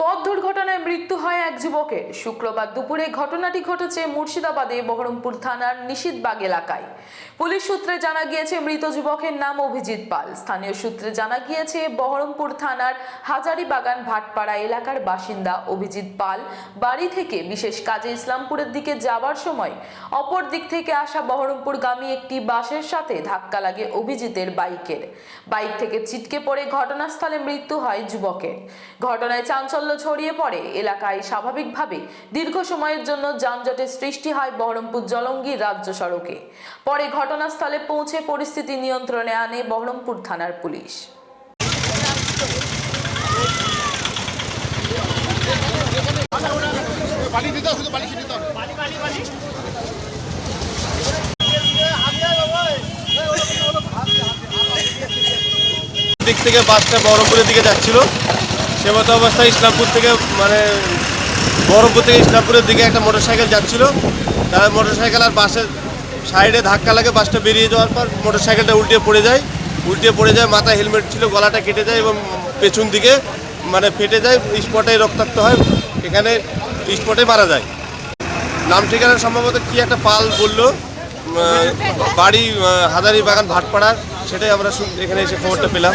পথ দুর্ঘটনায় মৃত্যু হয় এক যুবকের। শুক্রবার দুপুরে ঘটনাটি ঘটেছে মুর্শিদাবাদে বহরমপুর থানার নিশীথবাগ এলাকায়। পুলিশ সূত্রে জানা গিয়েছে, মৃত যুবকের নাম অভিজিৎ পাল। স্থানীয় সূত্রে জানা গিয়েছে, বহরমপুর থানার হাজারিবাগান ভাটপাড়া এলাকার বাসিন্দা অভিজিৎ পাল বাড়ি থেকে বিশেষ কাজে ইসলামপুরের দিকে যাবার সময় অপর দিক থেকে আসা বহরমপুরগামী একটি বাসের সাথে ধাক্কা লাগে অভিজিতের বাইকের। বাইক থেকে ছিটকে পড়ে ঘটনাস্থলে মৃত্যু হয় যুবকের। ঘটনায় চাঞ্চল্য ছড়িয়ে পড়ে। এলাকায় স্বাভাবিকভাবে দীর্ঘ সময়ের জন্য যানজটের সৃষ্টি হয় বহরমপুর জলঙ্গির রাজ্য সড়কে। পরে ঘটনাস্থলে পৌঁছে পরিস্থিতি নিয়ন্ত্রণে আনে বহরমপুর থানার পুলিশ। পানি দিতে শুধু পানি দিতে হবে দিক থেকে বাসটা বহরমপুরের দিকে যাচ্ছিল। সে মতো অবস্থায় ইসলামপুর থেকে মানে বহরমপুর থেকে ইসলামপুরের দিকে একটা মোটরসাইকেল যাচ্ছিল। তার মোটরসাইকেল আর বাসের সাইডে ধাক্কা লাগে, বাসটা বেরিয়ে যাওয়ার পর মোটরসাইকেলটা উল্টে পড়ে যায়। উল্টে পড়ে যায়, মাথায় হেলমেট ছিল, গলাটা কেটে যায় এবং পেছন দিকে মানে ফেটে যায়, স্পটে রক্তাক্ত হয়, এখানে স্পটে মারা যায়। নাম ঠিকানা সম্ভবত কি একটা পাল বলল বাড়ি হাজারি বাগান ভাটপাড়া সেটাই আমরা এখানে এসে খবরটা পেলাম।